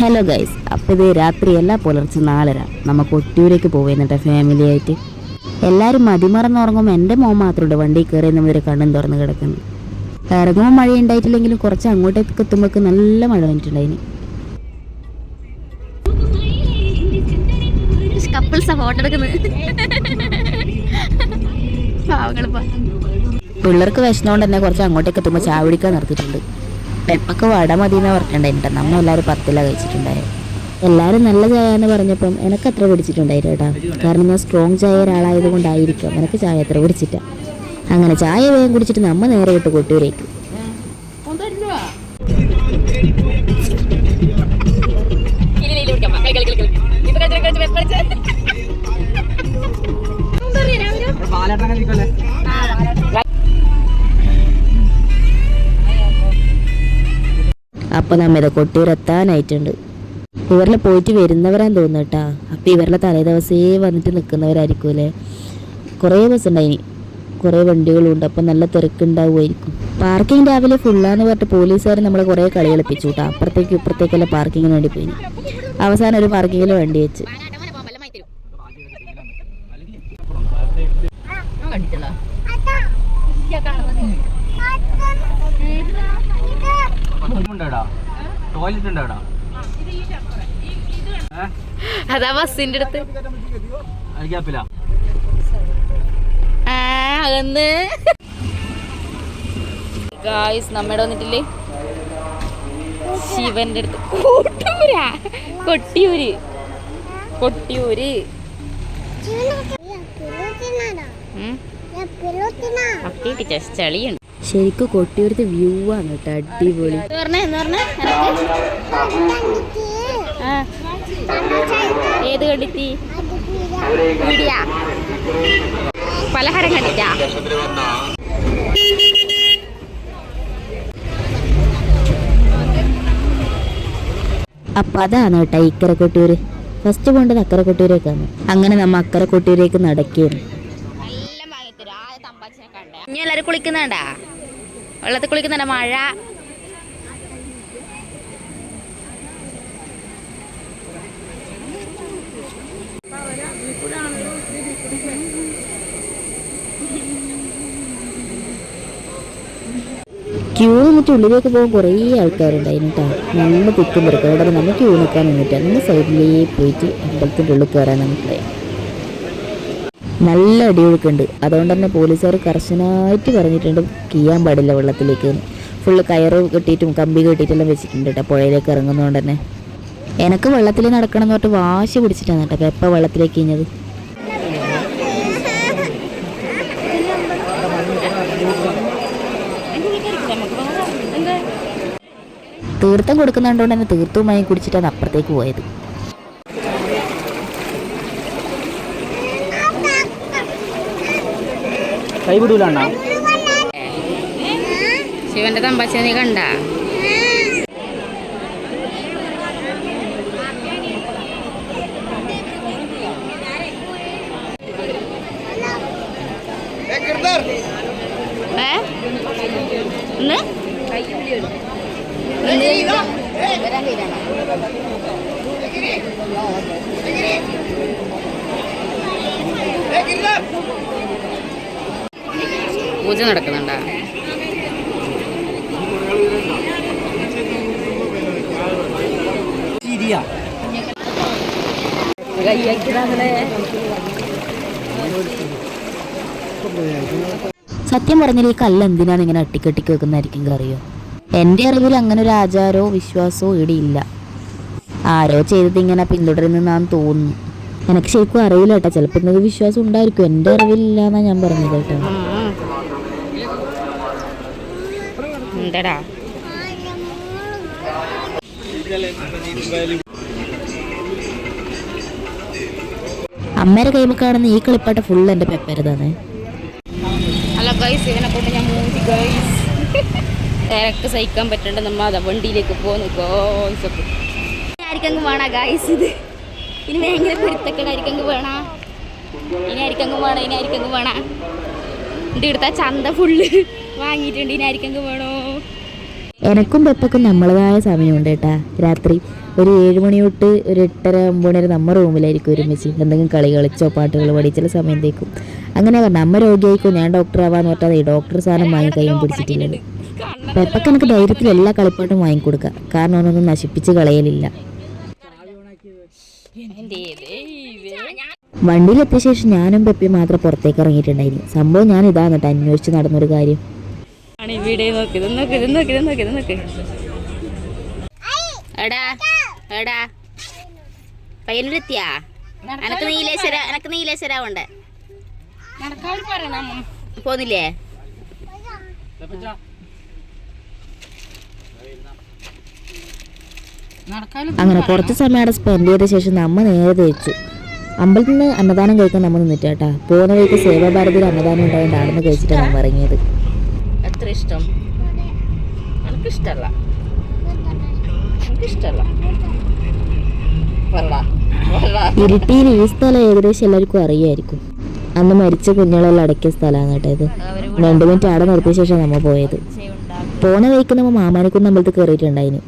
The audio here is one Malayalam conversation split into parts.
ഹലോ ഗൈസ് അപ്പോൾ ഇത് രാത്രിയല്ല പുലർച്ചെ നാലര. നമുക്ക് ഒറ്റൂരേക്ക് പോകുന്നുണ്ട് ഫാമിലി ആയിട്ട്. എല്ലാവരും മതിമറന്ന് ഉറങ്ങുമ്പോൾ എന്റെ മോൻ മാത്രമുണ്ട് വണ്ടി കയറി നമ്മൾ കണ്ണും തുറന്ന് കിടക്കുന്നു. ഇറങ്ങുമ്പോൾ മഴ ഉണ്ടായിട്ടില്ലെങ്കിലും കുറച്ച് അങ്ങോട്ടേക്ക് എത്തുമ്പോഴേക്ക് നല്ല മഴ വന്നിട്ടുണ്ടായിന്. കപ്പിൾസാ ഫോട്ടോ എടുക്കുന്നത് പിള്ളേർക്ക് വിശന്നുകൊണ്ട് തന്നെ കുറച്ച് അങ്ങോട്ടേക്ക് എത്തുമ്പോൾ ചായ നിർത്തിയിട്ടുണ്ട്. പെപ്പക്ക് വട മതി എന്ന് പറഞ്ഞിട്ടുണ്ടായിരുന്നു നമ്മൾ എല്ലാവരും പത്തിലാണ് കഴിച്ചിട്ടുണ്ടായത് എല്ലാവരും നല്ല ചായ എന്ന് പറഞ്ഞപ്പം എനിക്ക് അത്ര പിടിച്ചിട്ടുണ്ടായിരുന്നു കേട്ടോ. കാരണം ഞാൻ സ്ട്രോങ് ചായ ഒരാളായത് കൊണ്ടായിരിക്കും എനിക്ക് ചായ അത്ര പിടിച്ചിട്ട അങ്ങനെ ചായ വേഗം കുടിച്ചിട്ട് നമ്മ നേരെ വിട്ട് കൊട്ടൂരേക്ക് അപ്പൊ നമ്മ ഇത് കൊട്ടിയൂർ എത്താനായിട്ടുണ്ട് ഇവരിൽ പോയിട്ട് വരുന്നവരാന്ന് തോന്നുന്നു കേട്ടാ അപ്പൊ ഇവരുടെ തലേ ദിവസേ വന്നിട്ട് നിൽക്കുന്നവരായിരിക്കും അല്ലേ കുറേ ബസ് ഉണ്ടായിനി കുറേ വണ്ടികളുണ്ട്. അപ്പം നല്ല തിരക്കുണ്ടാവുമായിരിക്കും. പാർക്കിംഗ് രാവിലെ ഫുള്ളാന്ന് പറഞ്ഞിട്ട് പോലീസുകാർ നമ്മളെ കുറേ കളി കളിപ്പിച്ചു കേട്ടോ അപ്പുറത്തേക്ക് ഇപ്പുറത്തേക്കെല്ലാം പാർക്കിങ്ങിന് വേണ്ടി പോയി അവസാനം ഒരു പാർക്കിങ്ങിൽ വണ്ടി വെച്ച്. ടോയ്ലറ്റ് ഉണ്ടോ അതാ ബസ്സിന്റെ അടുത്ത്. അകന്ന്. ഗായ്സ് നമ്മുടെ വന്നിട്ടില്ലേ? ശിവന്റെ അടുത്ത്. കൊട്ടിയൂരാ. കൊട്ടിയൂര്. കൊട്ടിയൂര് ചളിയുണ്ട്. ശരിക്കും കൊട്ടിയൂരത്തെ വ്യൂ ആണ് കേട്ടോ അടിപൊളി. ഏത് കണ്ടിത്തി? പലഹാരം കണ്ടിട്ടാ അപ്പം അതാണ് കേട്ടോ ഇക്കര കൊട്ടിയൂര്. ഫസ്റ്റ് പോകേണ്ടത് അക്കര കൊട്ടിയൂരേക്കാണ്. അങ്ങനെ നമ്മ അക്കര കൊട്ടിയൂരേക്ക് നടക്കുകയാണ് ഇനി എല്ലാരും കുളിക്കുന്നുണ്ടാ? വെള്ളത്തിൽ കുളിക്കുന്ന മഴ. ക്യൂ നിന്നിട്ട് ഉള്ളിലേക്ക് പോകാൻ കുറേ ആൾക്കാരുണ്ടായിരുന്നു കേട്ടോ നമ്മൾ തിക്കുമ്പോൾ അവിടെ നമ്മൾ ക്യൂ നിൽക്കാൻ നിന്നിട്ട് നമ്മൾ സൈഡിലേ പോയിട്ട് അമ്പലത്തിന്റെ ഉള്ളിൽ കയറാൻ നമുക്ക് നല്ല അടിയൊഴുക്കുണ്ട്. അതുകൊണ്ട് തന്നെ പോലീസുകാർ കർശനമായിട്ട് പറഞ്ഞിട്ടുണ്ട് കീയാൻ പാടില്ല വെള്ളത്തിലേക്ക്. ഫുള്ള് കയറ് കെട്ടിയിട്ടും കമ്പി കെട്ടിയിട്ടെല്ലാം വെച്ചിട്ടുണ്ട് കേട്ടോ പുഴയിലേക്ക് ഇറങ്ങുന്നതുകൊണ്ട് തന്നെ. എനക്ക് വെള്ളത്തിൽ നടക്കണം എന്ന് പറഞ്ഞിട്ട് വാശി പിടിച്ചിട്ടാണ് കേട്ടോ പെപ്പ വെള്ളത്തിലേക്ക് കഴിഞ്ഞത് തീർത്ഥം കൊടുക്കുന്നുണ്ടോണ്ട് തന്നെ തീർത്ഥവുമായി കുടിച്ചിട്ടാണ് അപ്പുറത്തേക്ക് പോയത്. കൈ വിടൂലണ്ണ ശിവന്റെ തമ്പാച്ച നീ കണ്ട? ഏ? പൂജ നടക്കുന്നുണ്ട്? സത്യം പറഞ്ഞാൽ ഈ കല്ല് എന്തിനാണ് ഇങ്ങനെ അട്ടിക്കട്ടിക്ക് വെക്കുന്നതായിരിക്കും അറിയോ എന്റെ അറിവിൽ അങ്ങനെ ഒരു ആചാരമോ വിശ്വാസമോ ഇവിടെ ഇല്ല. ആരോ ചെയ്തത് ഇങ്ങനെ പിന്തുടരുന്നെന്നാന്ന് തോന്നുന്നു. എനിക്ക് ശരിക്കും അറിയില്ല കേട്ടോ. ചിലപ്പോൾ ഇന്നത് വിശ്വാസം ഉണ്ടായിരിക്കും. എന്റെ അറിവിലില്ല എന്നാണ് ഞാൻ പറഞ്ഞത് കേട്ടോ. എന്താടാ അമ്മേരെ കൈമ കാണുന്ന ഈ കളിപ്പാട്ട ഫുൾ എന്റെ പെപ്പരുതാണ് ഹലോ ഗൈസ് ഇവനെ കൊണ്ട് ഞാൻ മൂഞ്ചി ഗൈസ് തിരക്ക് സഹിക്കാൻ പറ്റണ്ട നമ്മ അതാ വണ്ടിയിലേക്ക് പോന്ന് ഗോയ്സ് ആയിരിക്കും വേണ ഗൈസ് ഇത്. ഇനി ഭയങ്കര പിടുത്തക്കേടായിരിക്കും വേണ. ഇനി ആയിരിക്കും വേണം ഇനി ആയിരിക്കും വേണ. എന്റെ ഇവിടുത്തെ ചന്ത ഫുള്ള് വാങ്ങിയിട്ടുണ്ട് ഇനി ആയിരിക്കും വേണോ? എനക്കും പെപ്പക്കും നമ്മളതായ സമയമുണ്ട് കേട്ടാ രാത്രി ഒരു ഏഴ് മണി തൊട്ട് ഒരു എട്ടര ഒമ്പത് മണി വരെ നമ്മ റൂമിലായിരിക്കും ഒരുമിച്ച്. എന്തെങ്കിലും കളി കളിച്ചോ പാട്ടുകൾ പാടി ചില സമയം തേക്കും അങ്ങനെ പറഞ്ഞ അമ്മ രോഗിയായിക്കോ ഞാൻ ഡോക്ടർ ആവാന്ന് പറഞ്ഞാൽ ഈ ഡോക്ടർ സാധനം വാങ്ങി കയ്യും പിടിച്ചിട്ടില്ലല്ലോ പെപ്പക്ക് എനിക്ക് ധൈര്യത്തിൽ എല്ലാ കളിപ്പാട്ടും വാങ്ങിക്കൊടുക്കാം കാരണം അവനൊന്നും നശിപ്പിച്ച് കളയലില്ല. വണ്ടിയിലെത്തിയ ശേഷം ഞാനും പെപ്പി മാത്രം പുറത്തേക്ക് ഇറങ്ങിയിട്ടുണ്ടായിരുന്നു. സംഭവം ഞാൻ ഇതാണ് കേട്ടോ അന്വേഷിച്ച് നടന്നൊരു കാര്യം. ആണ് ഇവിടെ. നോക്ക് ഇത് നോക്ക് ഇത് നോക്ക് ഇത് നോക്ക് ഇത് നോക്ക്. എടാ എടാ. പയ്യനൂരെത്തിയാ എനക്ക് നീലേശ്വര എനക്ക് നീലേശ്വരാവുണ്ട് പോന്നില്ലേ? അങ്ങനെ കുറച്ച് സമയം അവിടെ സ്പെൻഡ് ചെയ്ത ശേഷം നമ്മ നേരെ തിരിച്ചു. അമ്പലത്തിൽ നിന്ന് അന്നദാനം കഴിക്കാൻ നമ്മൾ നിന്നിട്ടാട്ടാ പോകുന്ന വഴിക്ക് സേവാഭാരതിയിൽ അന്നദാനം ഉണ്ടായതുകൊണ്ട് അവിടെ നിന്ന് കഴിച്ചിട്ടാണ് നമ്മൾ ഇറങ്ങിയത്. എത്ര ഇഷ്ടം. എനിക്കിഷ്ടല്ല എനിക്കിഷ്ടല്ല ഇരിട്ടിയിൽ ഈ സ്ഥലം ഏകദേശം എല്ലാവർക്കും അറിയായിരിക്കും. അന്ന് മരിച്ച കുഞ്ഞുങ്ങളെല്ലാം അടക്കിയ സ്ഥലമാണ് കേട്ടോ ഇത്. രണ്ടു മിനിറ്റ് അവിടെ നിർത്തിയ ശേഷം നമ്മൾ പോയത്. പോണ വഴിക്ക് നമ്മൾ മാമാനക്കുന്ന് അമ്പലത്തിൽ കയറിയിട്ടുണ്ടായിന്.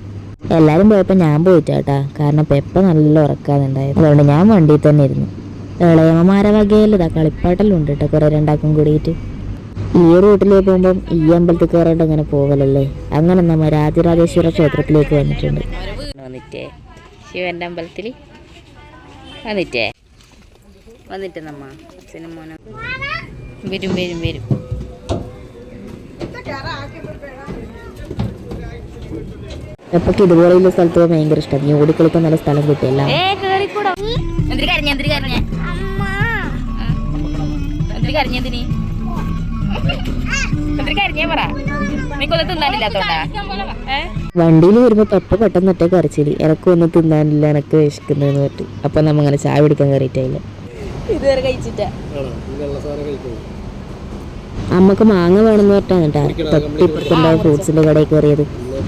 എല്ലാവരും പോയപ്പോൾ ഞാൻ പോയിട്ടാട്ടാ കാരണം പെപ്പ നല്ല ഉറക്കാന്നുണ്ടായത് അതുകൊണ്ട് ഞാൻ വണ്ടിയിൽ തന്നെ ഇരുന്നു. ഇളയമ്മമാരെ വകയിൽ ഇതാ കളിപ്പാട്ടെല്ലാം ഉണ്ട് കേട്ടോ. കുറേ രണ്ടാക്കും കൂടിയിട്ട്. ഈ റൂട്ടിലേക്ക് പോകുമ്പം ഈ അമ്പലത്തിൽ കയറാണ്ട് അങ്ങനെ പോകലല്ലേ അങ്ങനെ നമ്മൾ രാജരാജേശ്വര ക്ഷേത്രത്തിലേക്ക് വന്നിട്ടുണ്ട്. വന്നിട്ടേ. ശിവന്റെ അമ്പലത്തിൽ വന്നിട്ടേ. വന്നിട്ട് നമ്മ സിനിമ മോനും വരും വരും വരും. അപ്പൊക്ക് ഇതുപോലെയുള്ള സ്ഥലത്ത് ഭയങ്കര ഇഷ്ടം. നീ ഓടിക്കളിക്കാൻ നല്ല സ്ഥലം കിട്ടിയല്ല. എന്തിരി കരഞ്ഞ എന്തിരി കരഞ്ഞ? എന്തിരി കരഞ്ഞെന്തിനി വണ്ടിയിൽ വരുമ്പോ തൊട്ട് പെട്ടെന്ന് ഒറ്റ കറിച്ചിരി എനക്കും ഒന്നും തിന്നാനില്ല എനക്ക് വിശക്കുന്നതെന്ന് പറ്റി. അപ്പൊ നമ്മ അങ്ങനെ ചായ പിടിക്കാൻ കയറിയിട്ടില്ല ഇതുവരെ കഴിച്ചിട്ടാ. അമ്മയ്ക്ക് മാങ്ങ വേണമെന്ന് പറഞ്ഞാണ് കേട്ടാ. ഫ്രൂട്ട്സിന്റെ കടയിൽ കയറിയത്.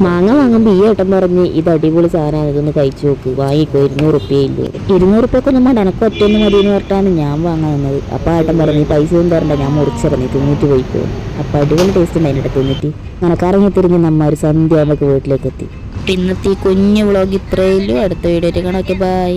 മാങ്ങ വാങ്ങുമ്പോൾ ഈ ഏട്ടൻ പറഞ്ഞ് ഇത് അടിപൊളി സാധനമാണ് ഇതൊന്ന് കഴിച്ചു നോക്ക്. വാങ്ങിക്കോ ഇരുന്നൂറ് റുപ്യയില്ലേ ഇരുന്നൂറ് റുപ്യക്ക് നമ്മൾ എനക്ക് ഒറ്റയൊന്നും മതി എന്ന് പറഞ്ഞിട്ടാണ് ഞാൻ വാങ്ങാൻ നിന്നത് അപ്പൊ ആ ഏട്ടൻ പറഞ്ഞു "ഈ പൈസ ഒന്നും തരണ്ട ഞാൻ മുറിച്ചിറങ്ങി തിന്നിട്ട് പോയിക്കോ. അപ്പൊ അടിപൊളി ടേസ്റ്റ് ഉണ്ട് അതിന്റെ തിന്നിട്ട് നനക്കാറങ്ങി കറങ്ങി തിരിഞ്ഞ് നമ്മ ഒരു സന്ധ്യ നമുക്ക് വീട്ടിലേക്ക് എത്തി. ഇന്നത്തെ ഈ കുഞ്ഞു വ്ളോഗ് ഇത്രയല്ലോ അടുത്ത വീഡിയോ കാണാം. ബൈ